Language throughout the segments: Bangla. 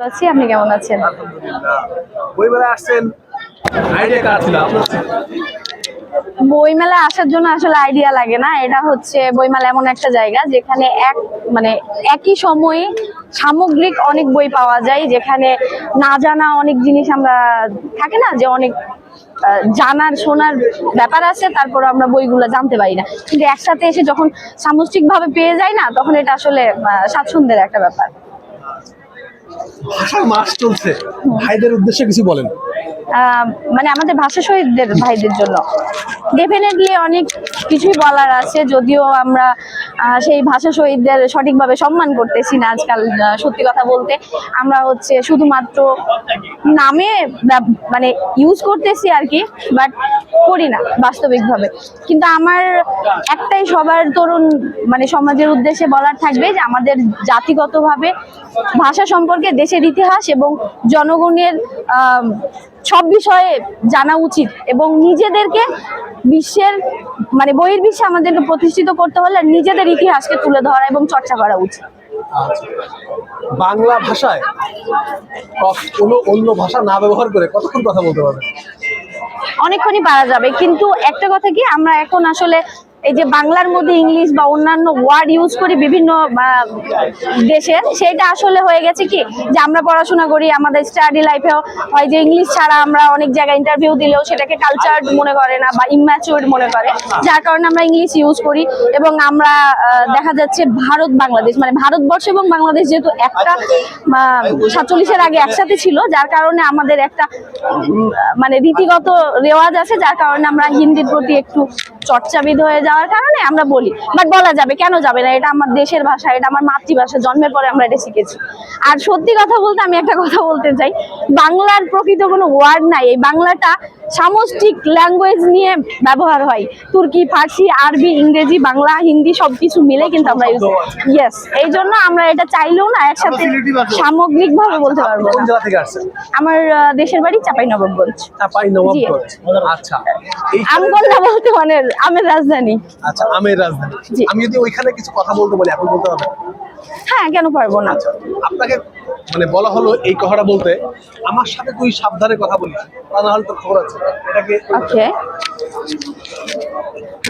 আছি আপনি কেমন আছেন? বইমেলায় আসছেন? আইডিয়া কার ছিল? বইমেলা আসার জন্য আসলে আইডিয়া লাগে না। এটা হচ্ছে বইমেলা এমন একটা জায়গা যেখানে এক মানে একই সময়ে সামগ্রিক অনেক বই পাওয়া যায় যেখানে না জানা অনেক জিনিস আমরা থাকে না যে অনেক জানার শোনার ব্যাপার আছে তারপর আমরা বইগুলো জানতে পারি না। কিন্তু একসাথে এসে যখন সামষ্টিক ভাবে পেয়ে যায় না তখন এটা আসলে স্বাচ্ছন্দ্যের একটা ব্যাপার। ভাষার মাস চলছে। ভাইদের উদ্দেশ্যে কিছু বলেন। মানে আমাদের ভাষা শহীদদের ভাইদের জন্য। ডেফিনেটলি অনেক কিছুই বলার আছে, যদিও আমরা সেই ভাষা শহীদদের সঠিকভাবে সম্মান করতেছি না আজকাল সত্যি কথা বলতে। আমরা হচ্ছে শুধুমাত্র নামে মানে ইউজ করতেছি আর কি বাট করি না বাস্তবিকভাবে। কিন্তু আমার একটাই সবার তরুণ মানে সমাজের উদ্দেশ্যে বলার থাকবে যে আমাদের জাতিগতভাবে ভাষা সম্পর্কে দেশের ইতিহাস এবং জনগণের সব বিষয়ে জানা উচিত এবং নিজেদেরকে বিশ্বের মানে বহির্বিশ্বে আমাদেরকে প্রতিষ্ঠিত করতে হলে নিজেদের ইতিহাসকে তুলে ধরা এবং চর্চা করা উচিত। বাংলা ভাষায় কোনো অন্য ভাষা না ব্যবহার করে কতক্ষণ কথা বলতে পারবেন? অনেকক্ষণই পারা যাবে কিন্তু একটা কথা কি আমরা এখন আসলে এই যে বাংলার মধ্যে ইংলিশ বা অন্যান্য ওয়ার্ড ইউজ করি বিভিন্ন দেশের, সেটা আসলে হয়ে গেছে কি? যে আমরা পড়াশোনা করি, আমাদের স্টাডি লাইফেও হয় যে ইংলিশ ছাড়া আমরা অনেক জায়গায় ইন্টারভিউ দিলেও সেটাকে কালচার মনে করে না বা ইম্যাচুয়ার মনে করে। যার কারণে আমরা ইংলিশ ইউজ করি এবং আমরা দেখা যাচ্ছে ভারত, বাংলাদেশ মানে ভারতবর্ষ এবং বাংলাদেশ যেহেতু একটা সাতচল্লিশের আগে একসাথে ছিল, যার কারণে আমাদের একটা মানে রীতিগত রেওয়াজ আছে, যার কারণে আমরা হিন্দির প্রতি একটু চর্চাবিদ হয়ে যাওয়ার কারণে আমরা বলি। বাট বলা যাবে, কেন যাবে না? এটা আমার দেশের ভাষা, এটা আমার মাতৃভাষা, জন্মের পরে আমরা এটা শিখেছি। আর সত্যি কথা বলতে আমি একটা কথা বলতে চাই। বাংলার প্রকৃত কোনো ওয়ার্ড নাই। এই বাংলাটা সামষ্টিক ল্যাঙ্গুয়েজ নিয়ে ব্যবহার হয়। তুর্কি ফার্সি আরবি ইংরেজি বাংলা হিন্দি সবকিছু মিলে কিন্তু আমরা ইউজ ইয়েস এই জন্য আমরা এটা চাইলেও না একসাথে সামগ্রিক ভাবে বলতে পারব আমার দেশের বাড়ি চাপাই নবাবগঞ্জ। চাপাই নবাবগঞ্জ আচ্ছা আমগোল্লা বলতে মানে আমের রাজধানী। আচ্ছা আমের রাজধানী। আমি যদি ওইখানে কিছু কথা বলতে বলি আপনি বলতে পারবেন হ্যাঁ কেন পারব না? আপনাকে মানে বলা হলো এই কথাটা বলতে আমার সাথে তুই সাবধানে কথা বলিস তা না হলে তোর খবর আছে। এটাকে ওকে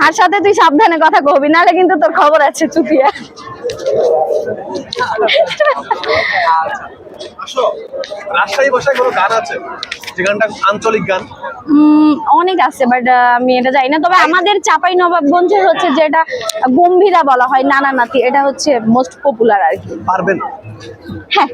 আর সাথে তুই সাবধানে কথা কবি নাহলে কিন্তু তোর খবর আছে চুপিয়া। আসো রাজশাহী ভাষায় কোনো গান আছে? যে গানটা আঞ্চলিক গান? অনেক আছে বাট আমি এটা জানি না। তবে আমাদের চাপাই নবাবগঞ্জের হচ্ছে যেটা গম্ভীরা বলা হয় নানা নাতি এটা হচ্ছে মোস্ট পপুলার আর কি। পারবেন? হ্যাঁ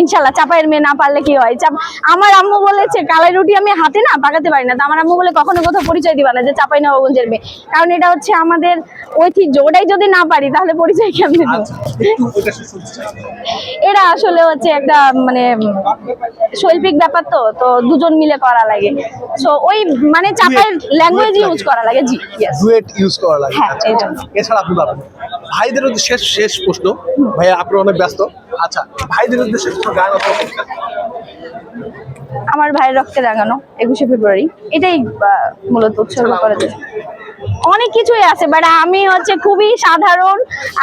ইনশাল্লাহ চাপাইয়ের মেয়ে না পারলে কি হয়? চাপ আমার আম্মু বলেছে কালাই রুটি আমি হাতে না পাকাতে পারি না তো আমার আম্মু বলে কখনো কোথাও পরিচয় দিবা না যে চাপাই নবাবগঞ্জের মেয়ে। কারণ এটা হচ্ছে আমাদের ঐতিহ্য ওটাই যদি না পারি তাহলে পরিচয় কেমন আচ্ছা এটা আসলে হচ্ছে একটা মানে শৈল্পিক ব্যাপার তো তো দুজন মিলে করা লাগে। সো ওই মানে চাপাইয়ের ল্যাঙ্গুয়েজ ইউজ করা লাগে জি ডুয়েট ইউজ করা লাগে হ্যাঁ, আচ্ছা। এছাড়া আপনি পাবেন ভাইদের শেষ শেষ প্রশ্ন। ভাইয়া আপনি অনেক ব্যস্ত। আচ্ছা ভাইদের উদ্দেশ্যে কোনো গান অথবা? আমার ভাইয়ের রক্তে রাঙানো একুশে ফেব্রুয়ারি। এটাই মূলত উৎসর্গ করা যায়। অনেক কিছুই আছে বাট আমি হচ্ছে খুবই সাধারণ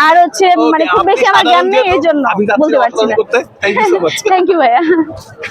আর হচ্ছে মানে খুব বেশি আমার জ্ঞান নেই এই জন্য বলতে পারছি না. থ্যাংক ইউ ভাইয়া